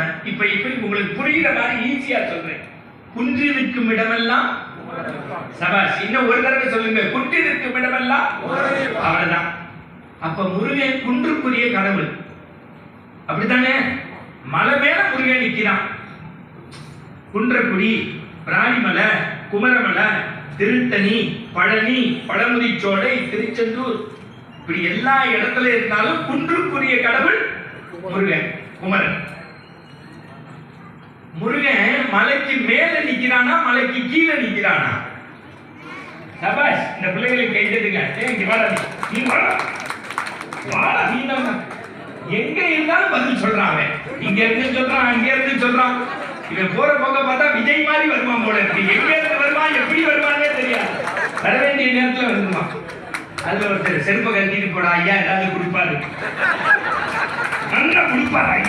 சொல்றேன். இப்ப இப்படி உங்களுக்கு புரியுற மாதிரி ஈஸியா சொல்றேன். குன்றிருக்கும் இடமெல்லாம் சபாஷ் இன்னும் ஒரு தடவை சொல்லுங்க. குன்றிருக்கும் இடமெல்லாம் அவ்வளவுதான் அப்ப முருகன் குன்றுக்குரிய கடவுள். அப்படித்தானே? மலை மேல முருகன் நிக்கிறான். குன்றக்குடி பிராணிமலை குமரமலை திருத்தணி பழனி பழமுதிச்சோலை திருச்செந்தூர். இப்படி எல்லா இடத்துல இருந்தாலும் குன்றுக்குரிய கடவுள் முருகன் குமரன். மலைக்கு மேல நிக்கிறானா மலைக்கு கீழே நிக்கிறானா? சபாஷ் இந்த பிள்ளைகளுக்கு கைதட்டுங்க இங்க வாடா நீ. வாடா. வாடா நீ தான் எங்க இருந்தாலும் பதில் சொல்றான் இங்க இருந்து சொல்றான் அங்க இருந்து சொல்றான். இவன் போற போக்க பார்த்தா விஜய் மாதிரி வருவான் போல இருக்கு. எங்க இருந்து வருவான் எப்படி வருவானே தெரியாது. வர வேண்டிய நேரத்துல வந்துருவான் அதுல ஒருத்தர் செருப்பை கட்டிட்டு போடா ஐயா ஏதாவது கொடுப்பாரு. நல்லா கொடுப்பாரு